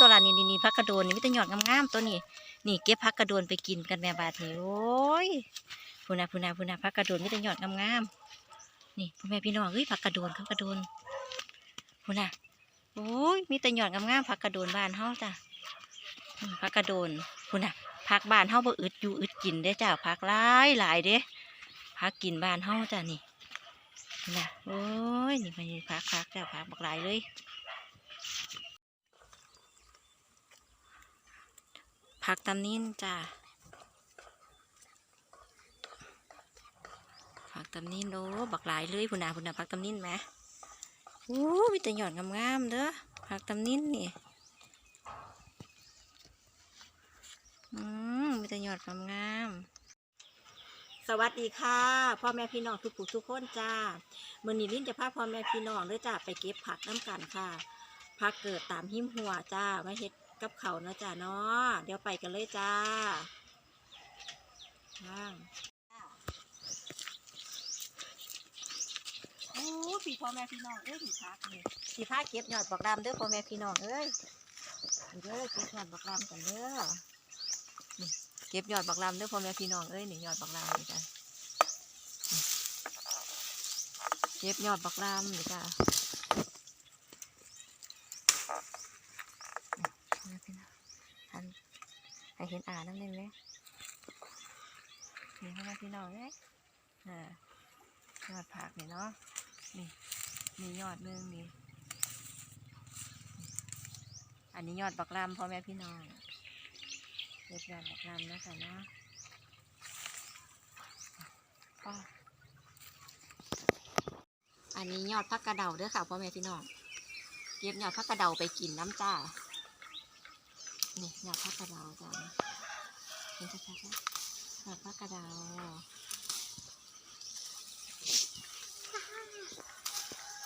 ตัวละนี่นี่นี่พักกระโดนนี่มีแต่ยอดงามๆตัวนี้นี่เก็บพักกระโดนไปกินกันแม่บาดนี่โอ้ยพูนาพูนาพูนาพักกระโดนมีแต่ยอดงามๆนี่พ่อแม่พี่น้องเฮ้ยพักกระโดนพักกระโดนพูนาโอ้ยมีแต่ยอดงามๆพักกระโดนบ้านเฮาจ้ะพักกระโดนพูนาพักบ้านเฮาบ่อึดอยู่อึดกินเด้จ้ะพักหลายหลายเด้พักกินบ้านเฮาจ้ะนี่นาโอ้ยนี่มันพักพักจ้ะพักบักหลายเลย ผักตำนินจ้าผักตำนินโอ้บักหลายเลยพุนนาพุนนาผักตำนินไหมโอ้มีแต่หยอดงามๆเด้อผักตำนินนี่อืมมีแต่หยอดงามๆสวัสดีค่ะพ่อแม่พี่น้องทุกผู้ทุกคนจ้ามื่อนี้ลิ้นจะพาพ่อแม่พี่น้องเด้อจ้าไปเก็บผักน้ำกันค่ะผักเกิดตามหิมหัวจ้าไมาเฮ็ด กับเขาเนาะจ้าเนาะเดี๋ยวไปกันเลยจ้าว่างโอ้พี่พ่อแม่พี่น้องเอ้ยพี่พักนี่พี่พักเก็บยอดบักดำเด้อพ่อแม่พี่น้องเอ้ยเด้อเก็บยอดบักดำกันเด้อนี่เก็บยอดบักดำเด้อพ่อแม่พี่น้องเอ้ยนี่ยอดบักดำนี่จ้ะเก็บยอดบักดำนี่จ้ะพี่น้องอันให้ เห็นอ่าน้ำเล่นไหมนี่พ่อแม่พี่น้องเอ้ยอ่ายอดผักนี่เนาะ นี่ มียอดหนึงนี่ อันนี้ยอดบักลำพ่อแม่พี่น้องเรียบยอดบักลำนะคะเนาะอ้ออันนี้ยอดพักกระเดาเด้อค่ะพ่อแม่พี่น้อง เก็บยอดพักกระเดาไปกินน้ำจ้า นี่หยอดพักกระเดาจ้ะเห็นชัดๆไหมหยอดพักกระเดา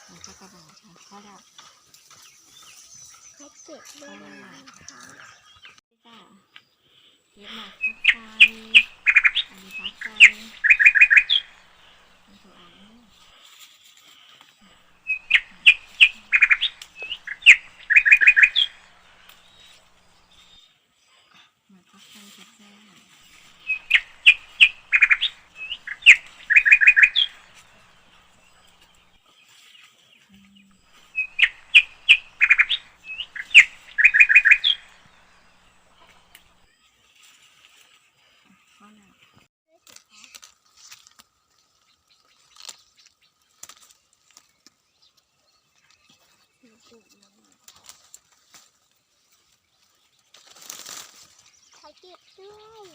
หยอดพักกระเดาจ้ะพอแล้วเขาเก็บด้วยนะคะจ้ะเก็บหมากพักไฟอันนี้พักไฟอันตัวอันนี้หมากพักไฟพักไฟ พอแล้วเขาเก็บด้วย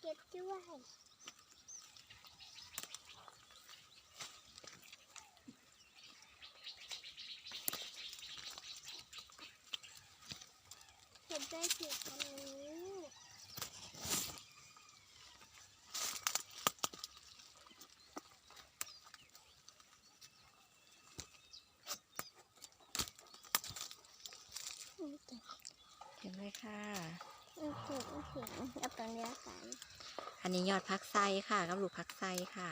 เก็บด้วยเก็บได้สิอันนี้อืมเก็บ เห็นไหม ค่ะอืมเก็บอืมเก็บเอาตรงนี้กันอันนี้ยอดพักไซค่ะกับลูกพักไซค่ะ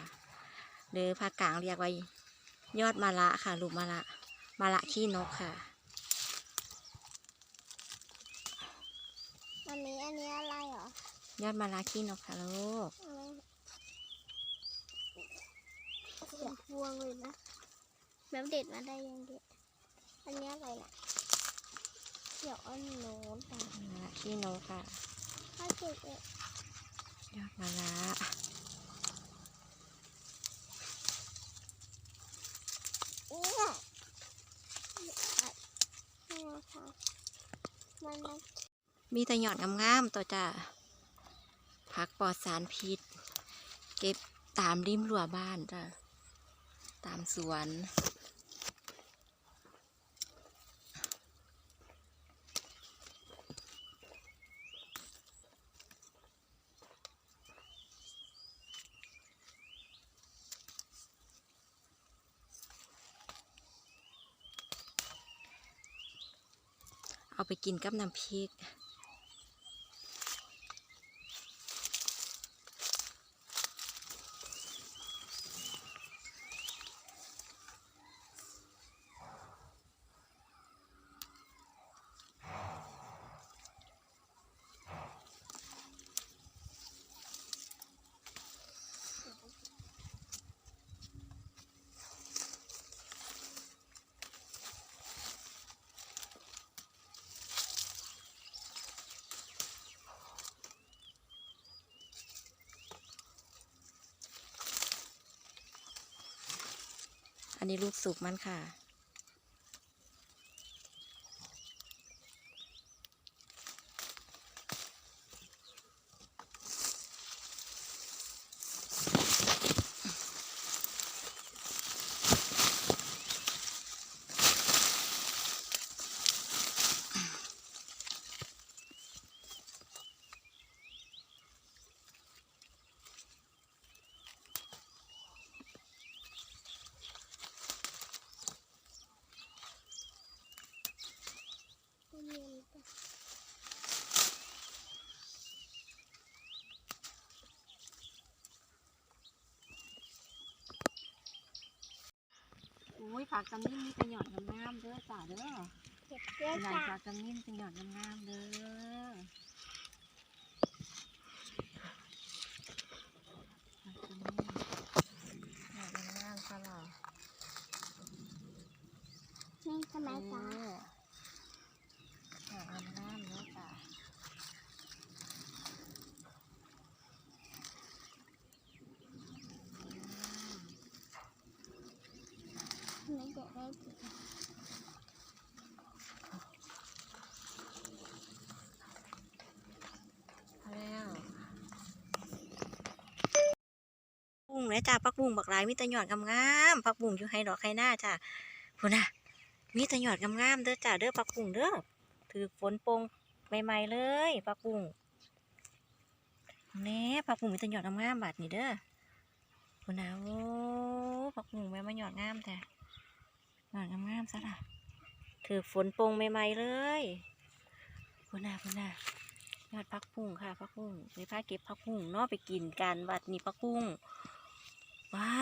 หรือภาคกลางเรียกว่ายอดมะละค่ะ ลูกมะละมะละขี้นกค่ะอันนี้อันนี้อะไรเหรอ ยอดมะละขี้นกค่ะลูกอันนี้เสียพวงเลยนะแบบเด็ดมาได้ยังเด็ดอันนี้อะไรน่ะ เดี๋ยวอันโน้นแต่มะละขี้นกค่ะถ้าเก็บเองยอดมะละเนี่ยนี่นะคะมันมันมีแต่หยอดงามๆตัวจ้าผักปลอดสารพิษ เก็บตามริมรั้วบ้านจ้าตามสวน เอาไปกินกับน้ำพริก อันนี้ลูกสุกมันค่ะ อุ้ยผักกำนิ่มนี่เป็นหยอดงามๆเด้อจ้าเด้อเก็บเยอะใหญ่จ้ะผักกำนิ่มเป็นหยอดงามๆเด้อผักกำนิ่มหยอดงามๆค่ะเรานี่ทำไมจ้า หยอดงามๆเด้อจ้า ทำไมเด็กได้จิ๋ว แล้ว ปุ้งเจ้าปักบุ้งบักหลายมีต่หยอดงามๆปักบุ้งอยู่ให้ดอกไข่หน้าจ้าพูน่ะ มีต่หยอดงามๆเด้อจ้าเด้อปักบุ้งเด้อถือฝนโปงใหม่ๆเลยปักบุ้งแน่ปักบุ้งมีต่หยอดงามๆบาดนี้เด้อพูน่ะโอ้ปักบุ้งแม่มาหยอดงามแต่หยอดงามๆซะล่ะถือฝนโปงใหม่ๆเลยพูน่ะพูน่ะยอดพักบุ้งค่ะพักบุ้งไปพาเก็บพักบุ้งเนาะไปกินกันบัดนี้พักบุ้ง ว้า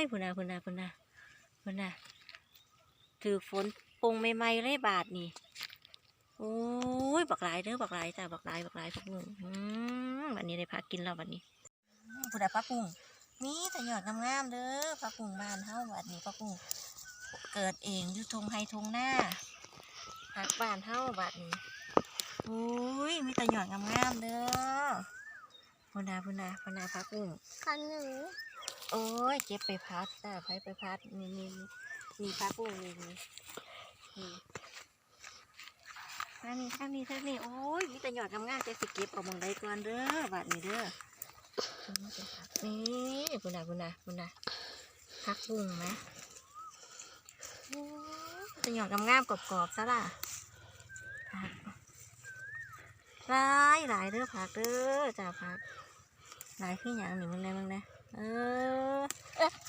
ยพุ่นน่ะพุ่นน่ะพุ่นน่ะพุ่นน่ะถือฝนปงใหม่ๆเลยบาทนี่โอ้ยบักหลายเด้อบักหลายจ้ะบักหลายบักหลายพักบุ้งอืมวันนี้ได้พักกินแล้ววันนี้อืมพุ่นน่ะพักบุ้งมีแต่ยอดงามๆเด้อพักบุ้งบ้านเฮาบัดนี้พักบุ้งเกิดเองอยู่ทงไฮทงหน้าพักบ้านเฮาบัดนี้อุ้ยมีแต่หยอดงามๆเด้อพุนาพุนาพุนาพักบุ้งคันหนู โอ้ยเก็บไปพัดจ้าไปไปพัดนี่นี่นี่นี่พักบุ้งนี่นี่นี่ทางนี้ทางนี้ทางนี้โอ้ยมีแต่หยอดกำงามๆจะสิเก็บเอามองใดก่อนเด้อบาดนี้เด้อนี่พุนาพุนาพุนาพักบุ้งนะแต่หยอดกำงามกรอบๆซะล่ะหลายหลายเด้อผักเด้อจ้าผักหลายขึ้นอย่างหนึ่งมึงได้มึงได้ เออ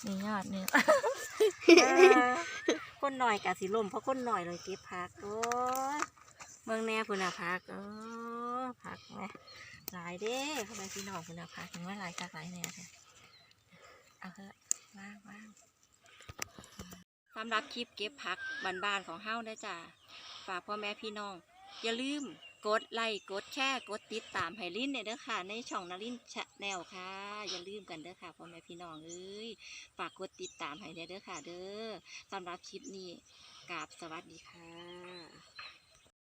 นี่ยอดนี่เออคนหน่อยกะสิลมเพราะคนหน่อยเลยเก็บผักโอ้ยเมืองแน่พุ่นน่ะผักเออผักไหมหลายเด้เข้าไปพี่น้องพุ่นน่ะผักถึงว่าหลายกักหลายแน่ใช่เอาเถอะว่างว่างสำหรับคลิปเก็บผักบ้านๆของเฮาได้จ้าฝากพ่อแม่พี่น้อง อย่าลืมกดไลค์กดแชร์กดติดตามให้ลินเนี่ยเด้อค่ะ ในช่องนารินชาแนลค่ะ อย่าลืมกันเด้อค่ะพ่อแม่พี่น้องเอ้ยฝากกดติดตามให้เนี่ยเด้อค่ะ เด้อสำหรับคลิปนี้กราบสวัสดีค่ะ